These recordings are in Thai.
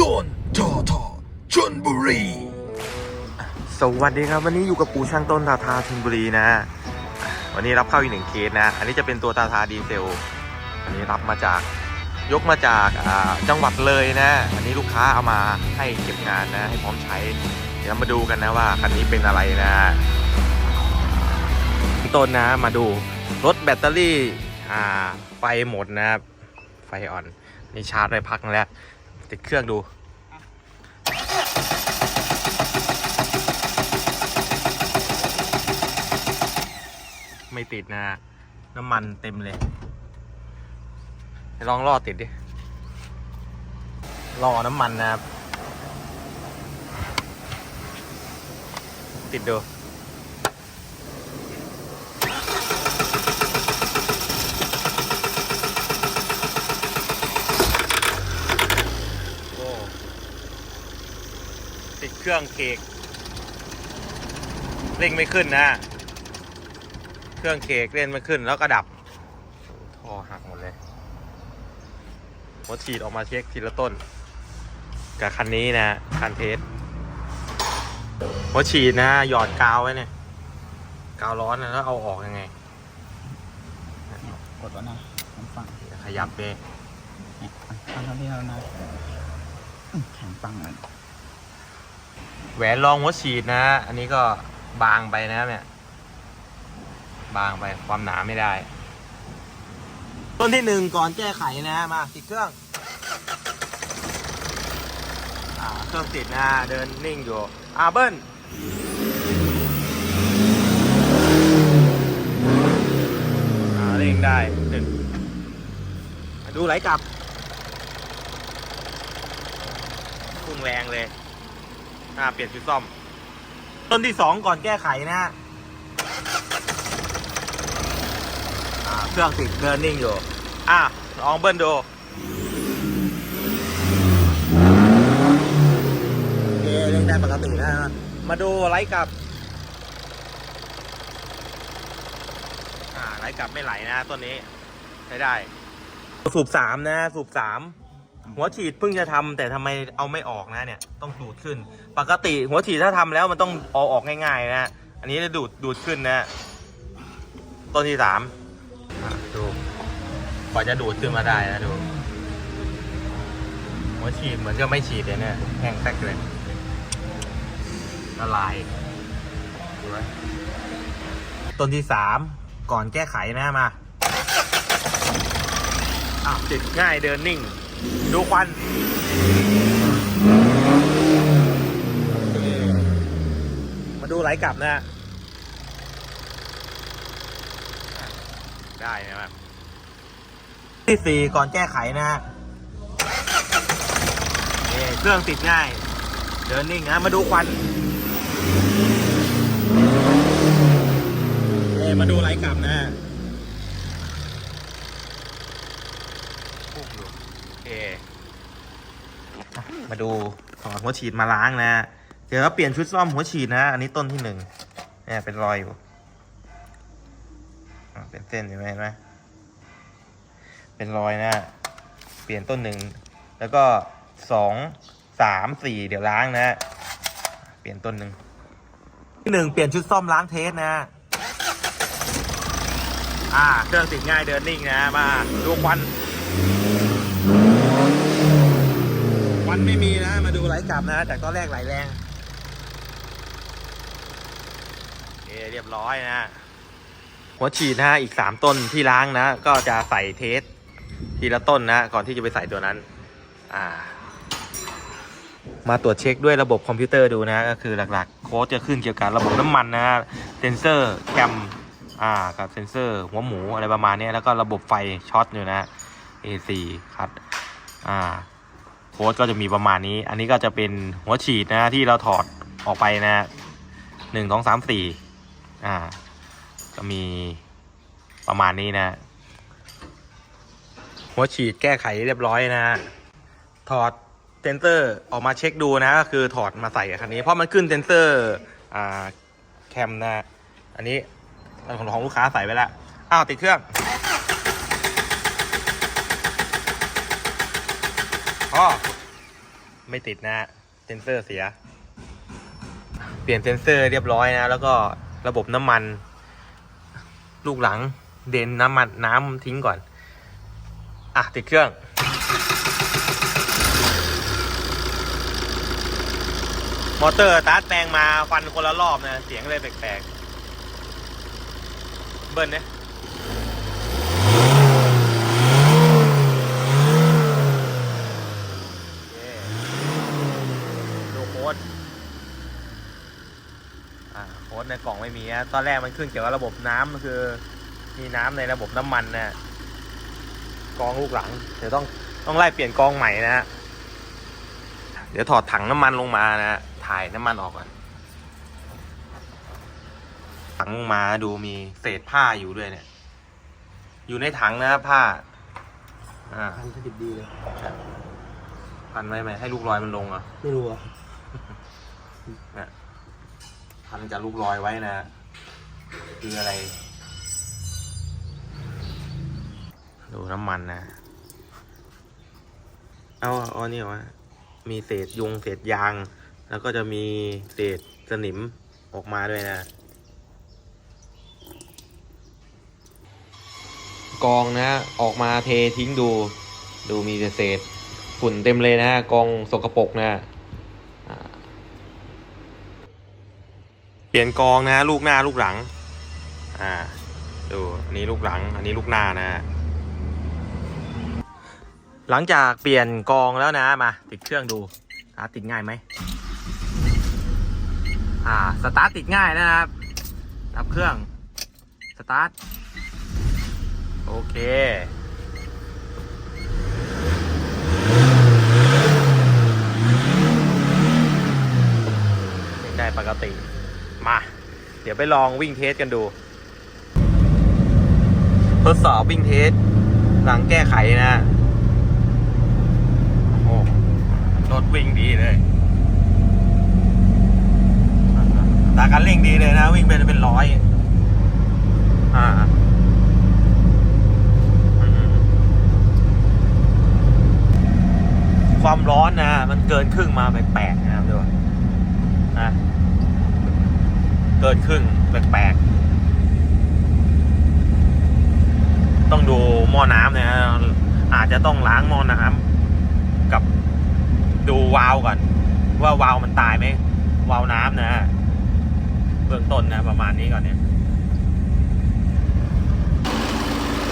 โดนทอทอชนบุรี สวัสดีครับวันนี้อยู่กับปู่ช่างต้นทาทาชลบุรีนะ วันนี้รับเข้าอีกหนึ่งเคสนะ อันนี้จะเป็นตัวทาทาดีเซลอันนี้รับมาจากยกมาจากอ่าจังหวัดเลยนะ อันนี้ลูกค้าเอามาให้เก็บงานนะ ให้พร้อมใช้ เดี๋ยวมาดูกันนะว่าคันนี้เป็นอะไรนะต้นนะมาดูรถแบตเตอรี่อ่าไฟหมดนะครับไฟอ่อนนี่ชาร์จไปพักนึงแล้ว ติดเครื่องดู ไม่ติดนะ น้ำมันเต็มเลย ลองล่อติดดิล่อน้ำมันนะครับ ติดดู โอ้ ติดเค รื่องเคกเร่งไม่ขึ้นนะ เครื่องเคกเล่นไม่ขึ้นแล้วก็ดับท่อหักหมดเลยหัวฉีดออกมาเช็คทีละต้น กับคันนี้นะคันเทสหัวฉีดนะหยอดกาวไว้เนี่ยกาวร้อนนะแล้วเอาออกยังไง กดว่านะผมฟังขยับไปเนี่ยทำเท่าที่เรานะอื้อแข็งปังเลย แหวนรองหัวฉีดนะ อันนี้ก็บางไปนะเนี่ย บางไปความหนาไม่ได้ ต้นที่หนึ่งก่อนแก้ไขนะมาติดเครื่องอเครื่องติดนะเดินนิ่งอยู่อ่าเบิ้ลเร่งได้หนึ่งดูไหลกลับพุ่งแรงเลย อ่าเปลี่ยนชุดซ่อม ต้นที่สองก่อนแก้ไขนะอ่าเครื่องติดเดินนิ่งอยู่ อะลองเบิ้ลดูโอเคเร่งได้ปกตินะมาดูไลท์กับ อ่าไลท์กับไม่ไหลนะต้นนี้ใช้ได้ สูบสามนะ สูบสาม หัวฉีดเพิ่งจะทำแต่ทำไมเอาไม่ออกนะเนี่ยต้องดูดขึ้น ปกติหัวฉีดถ้าทำแล้วมันต้องเอาออกง่ายๆนะอันนี้จะดูดดูดขึ้นนะต้นที่สามดูกว่าจะดูดขึ้นมาได้นะดูหัวฉีดเหมือนจะไม่ฉีดเลยเนี่ยแห้งแตกเลยละลายดูไหมต้นที่สามก่อนแก้ไขนะมาอ้าวติดง่ายเดินนิ่ง ดูควันมาดูไหลกลับนะได้นะครับที่สี่ก่อนแก้ไขนะฮะเครื่องติดง่าย เดินนิ่งนะมาดูควันเอมาดูไหลกลับนะพุ่งอยู่โอเค มาดูถอดหัวฉีดมาล้างนะเดี๋ยวเราเปลี่ยนชุดซ่อมหัวฉีดนะ อันนี้ต้นที่หนึ่งเนี่ยเป็นรอยอยู่อะเป็นเส้นอยู่เห็นไหมเป็นรอยนะ เปลี่ยนต้นหนึ่งแล้วก็สองสามสี่เดี๋ยวล้างนะ เปลี่ยนต้นหนึ่งที่หนึ่งเปลี่ยนชุดซ่อมล้างเทสนะ อ่าเครื่องติดง่ายเดินนิ่งนะมาดูควัน ค วันไม่มีนะ มาดูไหลกลับนะจากตอนแรกไหลแรงโอเรียบร้อยนะ หัวฉีดนะอีกสามต้นที่ล้างนะ ก็จะใส่เทสทีละต้นนะ ก่อนที่จะไปใส่ตัวนั้น อ่า มาตรวจเช็คด้วยระบบคอมพิวเตอร์ดูนะ ก็คือหลักๆ โค้ดจะขึ้นเกี่ยวกับระบบน้ำมันนะเซนเซอร์แคมอ่ากับเซนเซอร์หัวหมูอะไรประมาณนี้แล้วก็ระบบไฟช็อตอยู่นะ AC คัดอ่า ค้ดก็จะมีประมาณนี้ อันนี้ก็จะเป็นหัวฉีดนะที่เราถอดออกไปนะหนึ่งสองสามสี่อ่า ก็มีประมาณนี้นะ หัวฉีดแก้ไขเรียบร้อยนะ ถอดเซนเซอร์ออกมาเช็คดูนะก็คือถอดมาใส่คันนี้ เพราะมันขึ้นเซนเซอร์อ่าแคมนะ อันนี้ของของลูกค้าใส่ไว้แล้วอ้าวติดเครื่อง อ๋อ ไม่ติดนะฮะเซนเซอร์เสีย เปลี่ยนเซนเซอร์เรียบร้อยนะ แล้วก็ระบบน้ำมัน ลูกหลัง เดนน้ำมันน้ำทิ้งก่อน อะ ติดเครื่องมอเตอร์ตาร์ทแปลงมาฟันคนละรอบนะ เสียงเลยแปลกๆ เบิ้ลเนี่ยดูโค้ดอ่าโค้ด ในกล่องไม่มีนะตอนแรกมันขึ้นเกี่ยวกับระบบน้ำมันคือ มีน้ำในระบบน้ำมันนะกองลูกหลัง เดี๋ยวต้องต้องไล่เปลี่ยนกองใหม่นะฮะเดี๋ยวถอดถังน้ำมันลงมานะฮะถ่ายน้ำมันออกก่อนถังลงมาดูมีเศษผ้าอยู่ด้วยเนี่ย อยู่ในถังนะครับผ้าอ่าพันธดิบดีเลยพันไว้ไหมให้ลูกรอยมันลงเหรอะไม่รู้อะ พันจะลูกรอยไว้นะ คืออะไร ดูน้ำมันนะ เอาเอานี่วะมีเศษยุงเศษยาง แล้วก็จะมีเศษสนิมออกมาด้วยนะ กองนะ ออกมาเททิ้งดู ดูมีแต่เศษฝุ่นเต็มเลยนะกองสกปรกนะอ่าเป ลี่ยนกองนะ ลูกหน้าลูกหลัง อ่า ดูอันนี้ลูกหลัง อันนี้ลูกหน้านะ หลังจากเปลี่ยนกองแล้วนะมา ติดเครื่องดูสตาร์ติดง่ายไหมอ่า สตาร์ทติดง่ายนะครับดับเครื่อง สตาร์ท โอเคได้ปกติ มา เดี๋ยวไปลองวิ่งเทสกันดู ทดสอบวิ่งเทส หลังแก้ไขนะโอ้รถวิ่งดีเลยตาการเร่งดีเลยนะ วิ่งเป็นเป็นร้อย อ่าความร้อนนะ มันเกินครึ่งมาแปลกๆนะครับดูนะ เกินครึ่งแปลกๆต้องดูหม้อน้ำนะฮะอาจจะต้องล้างหม้อน้ำกับดูวาล์วก่อน ว่าวาล์วมันตายไหมวาล์วน้ำนะฮะเบื้องต้นนะประมาณนี้ก่อนเนี่ย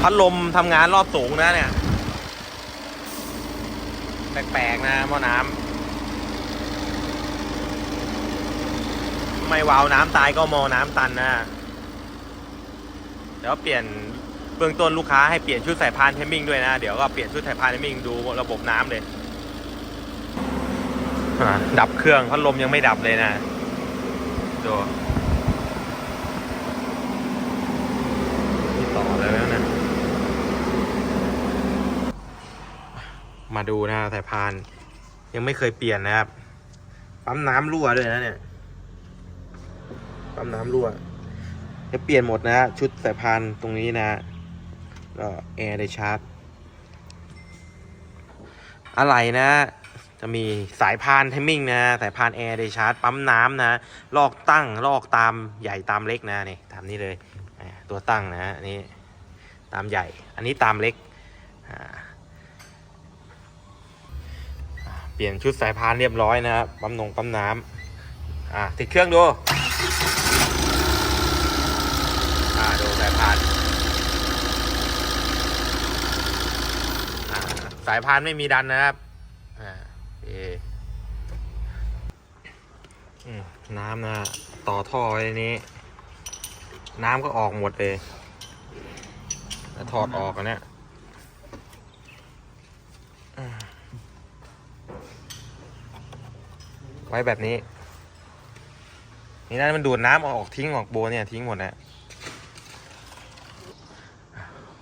พัดลมทำงานรอบสูงนะเนี่ย แปลกๆนะหม้อน้ำ ไม่วาล์วน้ำตายก็มอน้ำตันนะเดี๋ยวเปลี่ยนเบื้องต้นลูกค้าให้เปลี่ยนชุดสายพานเทมมิ่งด้วยนะ เดี๋ยวก็เปลี่ยนชุดสายพานเทมมิ่งดูระบบน้ำเลยดับเครื่องพัดลมยังไม่ดับเลยนะดูต่อเลยแล้วนะมาดูนะสายพานยังไม่เคยเปลี่ยนนะครับปั๊มน้ำรั่วด้วยนะเนี่ย ปั๊มน้ำรั่วจะเปลี่ยนหมดนะ ชุดสายพานตรงนี้นะก็แอร์ได้ชาร์จอะไรนะ จะมีสายพานไทมิ่งนะ สายพานแอร์ได้ชาร์จปั๊มน้ำนะ ลอกตั้งลอกตามใหญ่ตามเล็กนะนี่ตามนี้เลยตัวตั้งนะนนี้ตามใหญ่ อันนี้ตามเล็กเปลี่ยนชุดสายพานเรียบร้อยนะครับปั๊มนงปั๊มน้ำอ่าติดเครื่องดู อ่า ดูสายพานสายพานไม่มีดันนะครับ อ่าเอน้ำนะต่อท่อไว้นี้ น้ำก็ออกหมดเลยถอดออกอันเนี้ยไว้แบบนี้ นี่นั่นมันดูดน้ำออกทิ้งออกโบเนี่ยทิ้งหมดนะ เ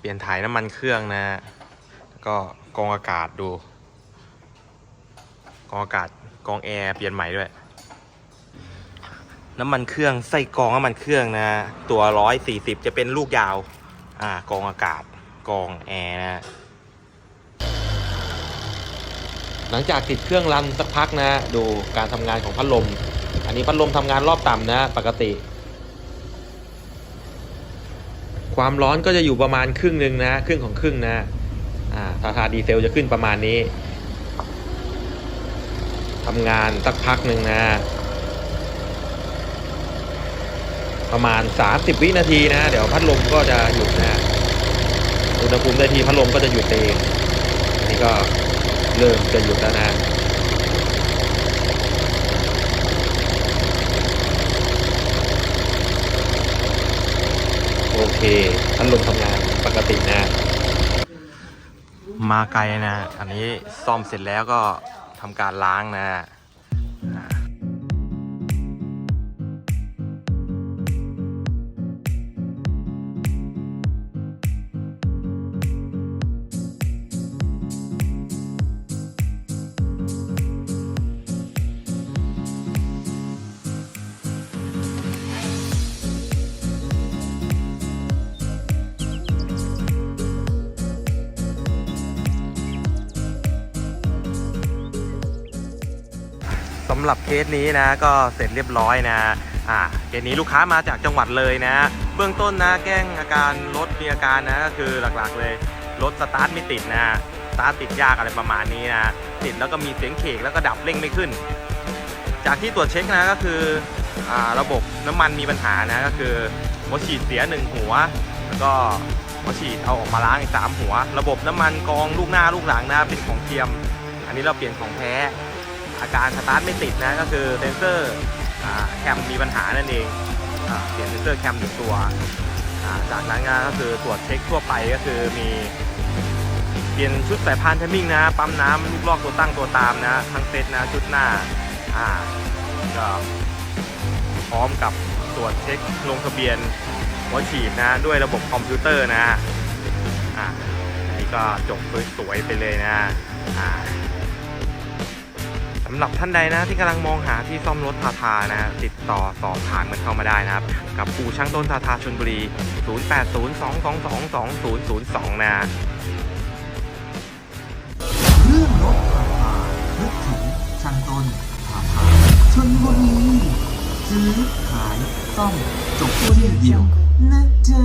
ปลี่ยนถ่ายน้ำมันเครื่องนะก็กองอากาศดูกองอากาศกองแอร์เปลี่ยนใหม่ด้วย น้ำมันเครื่องใส่กองน้ำมันเครื่องนะ ตัวร้อยสี่สิบจะเป็นลูกยาว อ่ากองอากาศกองแอร์นะ หลังจากติดเครื่องรันสักพักนะ ดูการทำงานของพัดลม อันนี้พัดลมทำงานรอบต่ำนะ ปกติ ความร้อนก็จะอยู่ประมาณครึ่งหนึ่งนะครึ่งของครึ่งนะอ่าทาทาดีเซลจะขึ้นประมาณนี้ทำงานสักพักหนึ่งนะ ประมาณ 30 วินาทีนะ เดี๋ยวพัดลมก็จะหยุดนะอุณหภูมิได้ทีพัดลมก็จะหยุดเองนนี้ก็เริ่มจะหยุดแล้วนะ เคพัดลมทำงานปกตินะมาไกลนะ อันนี้ซ่อมเสร็จแล้วก็ทำการล้างนะำหรับเคสนี้นะก็เสร็จเรียบร้อยนะอ่าเคสนี้ลูกค้ามาจากจังหวัดเลยนะ เบื้องต้นนะแกล้งอาการรถมีอาการนะก็คือหลักๆเลยรถสตาร์ทไม่ติดนะสตาร์ทติดยากอะไรประมาณนี้นะติดแล้วก็มีเสียงเขกแล้วก็ดับเร่งไม่ขึ้น จากที่ตรวจเช็คนะก็คืออ่าระบบน้ำมันมีปัญหานะก็คือหัวฉีดเสียหนึ่งหัว แล้วก็หัวฉีดเอาออกมาล้างอีกสามหัว ระบบน้ำมันกองลูกหน้าลูกหลังนะเป็นของเทียม อันนี้เราเปลี่ยนของแท้ อาการสตาร์ทไม่ติดนะก็คือเซนเซอร์อแคมมีปัญหานั่นเองอเปลี่ยนเซนเซอร์แคมหนึ่งตัว จากนั้นก็คือตรวจเช็คทั่วไปก็คือมีเปลี่ยนชุดสายพานเทมมิ่งนะ ปั๊มน้ำลูกลอกตัวตั้งตัวตามนะ ทั้งเซตนะชุดหน้าอ่าก็พร้อมกับตรวจเช็คลงทะเบียนหัวฉีดนะ ด้วยระบบคอมพิวเตอร์นะอ่าอันนี้ก็จบสวยๆไปเลยนะอ่าำหรับท่านใดนะที่กำลังมองหาที่ซ่อมรถทาทานะติดต่อสอบถามกันเข้ามาได้นะครับ กับอู่ช่างต้นทาทาชนบุรี 0802222002 นะเรื่องรถราคานึกถึงช่างต้นราคาชนบุรีซื้อขายซ่อมจบที่เดียวนะจ๊ะ